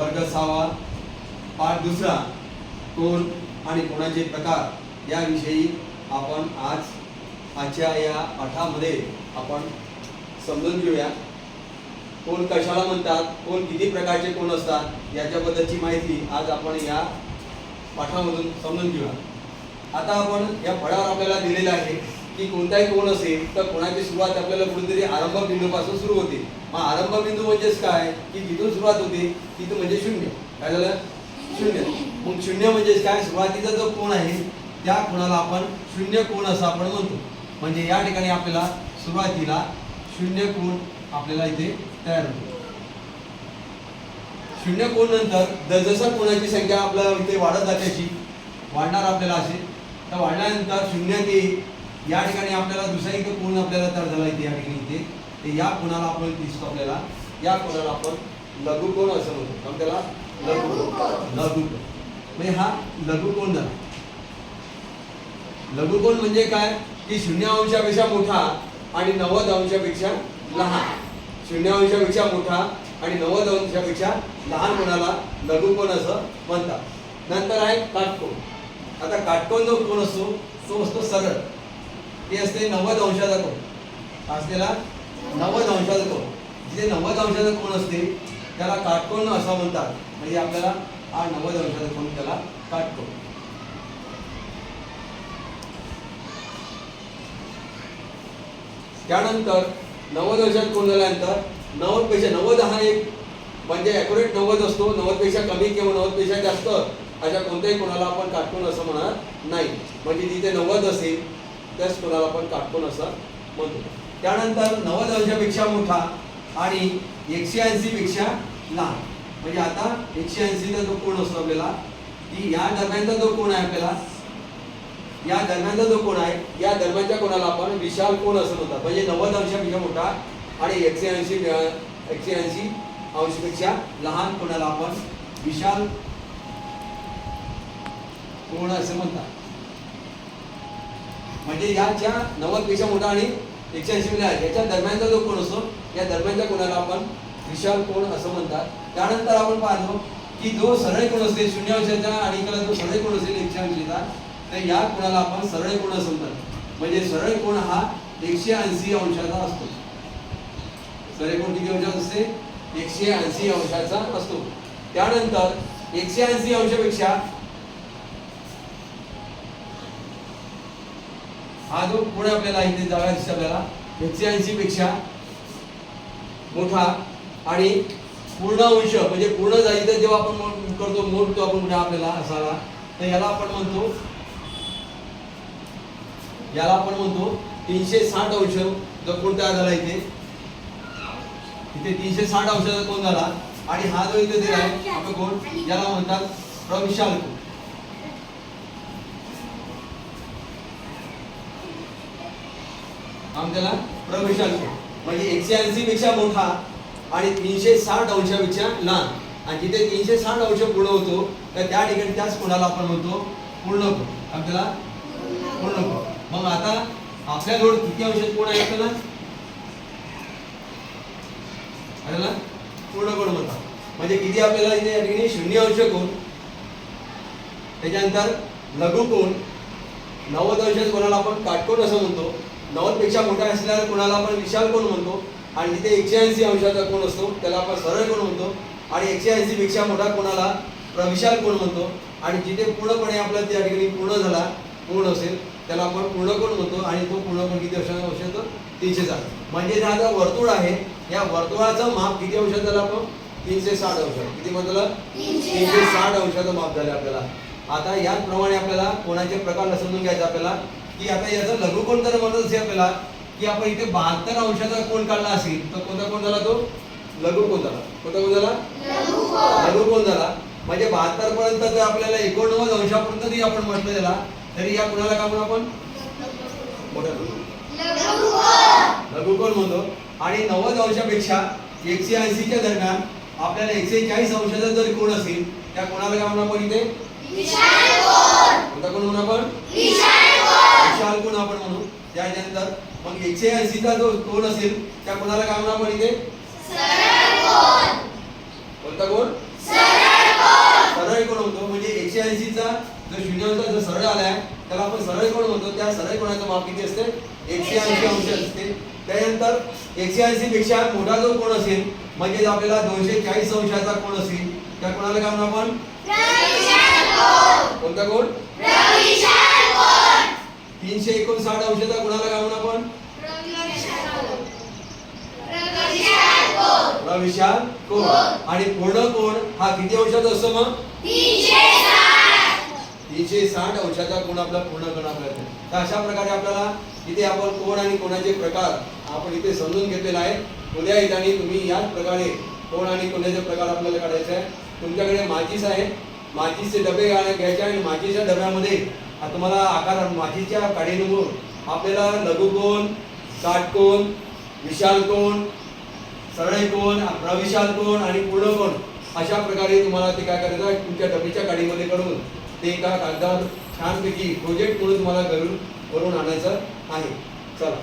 वर्ग सहावा पाठ दुसरा कोण आणि कोणाचे प्रकार याविषयी आपण आज आजच्या या पाठामध्ये आपण समजून घेऊया. कोण कशाला म्हणतात कोण किती प्रकारचे कोण असतात याच्याबद्दलची माहिती आज आपण या पाठामधून समजून घेऊया. आता आपण या फळावर आपल्याला दिलेलं आहे. की कोणताही कोण असेल तर कोणाची सुरुवात आपल्याला कुठेतरी आरंभ बिंदूपासून सुरू होते. मग आरंभ बिंदू म्हणजेच काय? की जिथून सुरुवात होते तिथं म्हणजे शून्य. काय झालं? शून्य. मग शून्य म्हणजेच काय? सुरुवातीचा जो कोण आहे त्या कोणाला आपण शून्य कोण असं आपण म्हणतो. म्हणजे या ठिकाणी आपल्याला सुरुवातीला शून्य कोण आपल्याला इथे तयार होतो. शून्य कोण नंतर जसं कोणाची संख्या आपल्याला इथे वाढत जाते वाढणार आपल्याला असे तर वाढल्यानंतर शून्य ते या ठिकाणी आपल्याला दुसरा एक कोण आपल्याला तयार झाला इथे या ठिकाणी इथे. ते या कोणाला आपण दिसतो आपल्याला. या कोणाला आपण लघु कोण असं म्हणतो. आपण त्याला लघु लघु म्हणजे हा लघु कोण झाला. लघु कोण म्हणजे काय? की शून्य अंशापेक्षा मोठा आणि नव्वद अंशापेक्षा लहान. शून्य अंशापेक्षा मोठा आणि नव्वद अंशापेक्षा लहान कोणाला लघु कोण असं म्हणतात. नंतर आहे काटकोण आता काटकोण जो कोण असतो तो असतो सरळ. ती असते नव्वद अंशाचा कोण असलेला नव्वद अंशाचा कोण जिथे नव्वद अंशाचा कोण असते त्याला काटकोण असं म्हणतात. म्हणजे आपल्याला हा नव्वद अंशाचा कोण त्याला काटकोण त्यानंतर नव्वद अंशात कोण झाल्यानंतर नव्वदपेक्षा नव्वद हा एक म्हणजे ॲक्युरेट नव्वद असतो. नव्वदपेक्षा कमी किंवा नव्वदपेक्षा जास्त अशा कोणत्याही कोणाला आपण काटकोण असं म्हणणार नाही. म्हणजे जिथे नव्वद असेल त्याच कोणाला आपण काटकोन असं म्हणतो त्यानंतर नव्वद अंशापेक्षा मोठा आणि एकशे ऐंशीपेक्षा लहान. म्हणजे आता एकशे ऐंशीचा जो कोण असतो आपल्याला? की या दरम्यानचा जो कोण आहे आपल्याला? या दरम्यानचा जो कोण आहे? या दरम्यानच्या कोणाला आपण विशाल कोण असं म्हणतात. म्हणजे नव्वद अंशापेक्षा मोठा आणि एकशे ऐंशी एकशे ऐंशी अंशपेक्षा लहान कोणाला आपण विशाल कोण असं म्हणतात? म्हणजे याच्या नव्वदपेक्षा मोठा आणि एकशे ऐंशी मध्ये आहे याच्या दरम्यानचा जो कोण असतो या दरम्यानच्या कोणाला आपण विशाल कोण असं म्हणतात. त्यानंतर आपण पाहतो की जो सरळ कोण असेल शून्य अंशाचा आणि जो सरळ कोण असेल एकशे ऐंशीचा तर या कोणाला आपण सरळ कोण असं म्हणतात. म्हणजे सरळ कोण हा एकशे ऐंशी अंशाचा असतो. सरळ कोण किती अंशाचा असते? एकशे ऐंशी अंशाचा असतो. त्यानंतर एकशे ऐंशी अंशापेक्षा हा जो कोण आपल्याला इथे जागा दिसतो आपल्याला एकशे ऐंशी पेक्षा मोठा आणि पूर्ण अंश म्हणजे पूर्ण जाईचा जेव्हा आपण करतो मोडतो आपण कुठे आपल्याला असाला तर याला आपण म्हणतो याला आपण म्हणतो तीनशे साठ अंश जो कोण तयार झाला इथे. इथे तीनशे साठ अंशाचा कोण झाला? आणि हा जो इथे दिला आहे आपण कोण? याला म्हणतात प्रविशाल कोण. त्याला प्रविशाल म्हणजे एकशे ऐंशी पेक्षा मोठा आणि तीनशे साठ अंशापेक्षा लहान. आणि जिथे तीनशे साठ अंश पूर्ण होतो तर त्या ठिकाणी त्याच कोणाला आपण म्हणतो? पूर्ण कोण आपल्याला पूर्ण कोण मग आता आपल्याजवळ किती अंश कोण आहे त्याला? आपल्याला पूर्ण कोण म्हणतात. म्हणजे किती आपल्याला इथे या ठिकाणी शून्य अंश कोण? त्याच्यानंतर लघु कोण? नव्वद अंश कोणाला आपण काटकोण असं म्हणतो. नव्वदपेक्षा मोठा असलेल्या कोणाला आपण विशाल कोण म्हणतो आणि जिथे एकशे ऐंशी अंशाचा कोण असतो त्याला आपण सरळ कोण म्हणतो आणि एकशे ऐंशी पेक्षा मोठा कोणाला प्रविशाल कोण म्हणतो आणि जिथे पूर्णपणे आपला त्या ठिकाणी पूर्ण झाला पूर्ण असेल त्याला आपण पूर्ण कोण म्हणतो आणि तो पूर्ण कोण किती अंशाचा अंश येतो तीनशे साठ. म्हणजे हा जो वर्तुळ आहे या वर्तुळाचं माप किती अंशात झालं आपण तीनशे साठ अंश. किती म्हटलं तीनशे साठ. अंशाचं माप झालं आपल्याला. आता याचप्रमाणे आपल्याला कोणाचे प्रकार समजून घ्यायचे आपल्याला? की आता याचा लघु कोण जर म्हणत असेल आपल्याला की आपण इथे बहात्तर अंशाचा कोण काढला असेल तर कोणता कोण झाला तो? लघु कोण झाला? कोणता कोण झाला? लघु कोण झाला? म्हणजे बहात्तर पर्यंत जर आपल्याला एकोणनव्वद अंशापर्यंत जरी आपण म्हटलं त्याला तरी या कुणाला का म्हणून आपण लघु कोण म्हणतो? आणि नव्वद अंशापेक्षा एकशे ऐंशीच्या दरम्यान आपल्याला एकशे चाळीस अंशाचा जर कोण असेल त्या कोणाला का म्हणून आपण इथे? एकशे ऐंशीचा जो कोण असेल त्या कोणाला काय म्हणा आपण इथे कोणता कोण? सरळ कोण? होतो? म्हणजे एकशे ऐंशीचा जो शून्य होता जो सरळ आलाय त्याला आपण सरळ कोण होतो त्या सरळ कोणाचं माप किती असते? एकशे ऐंशी अंश असते. त्यानंतर एकशे ऐंशी पेक्षा मोठा जो कोण असेल म्हणजे आपल्याला दोनशे चाळीस अंशाचा कोण असेल त्या कोणाला काय म्हणा आपण? कोणता कोण? तीनशे एकोणसाठ अंशाचा कोणाला काय म्हणा आपण? प्रविशाल कोण? आणि पूर्ण कोण? हा किती अंशाचा असतो मग? तीनशे साठ. अंशाचा कोण आपला पूर्ण कोण आपल्याला तर अशा प्रकारे आपल्याला इथे आपण कोण आणि कोणाचे प्रकार आपण इथे समजून घेतलेला आहे. उद्या येताना तुम्ही याच प्रकारे कोण आणि कोणाचे प्रकार आपल्याला काढायचे आहे. तुमच्याकडे माचीस आहे. माचीसचे डबे घ्या- घ्यायचे आणि माचीच्या डब्यामध्ये हा तुम्हाला आकार माचीच्या काडीनुसार आपल्याला लघुकोण काटकोण विशाल कोण सरळ कोण प्रविशाल कोण आणि पूर्ण कोण अशा प्रकारे तुम्हाला ते काय करायचं आहे, तुमच्या डबीच्या गाडीमध्ये करून ते एका कागदावर छानपैकी प्रोजेक्ट म्हणून तुम्हाला करून करून आणायचं आहे. चला.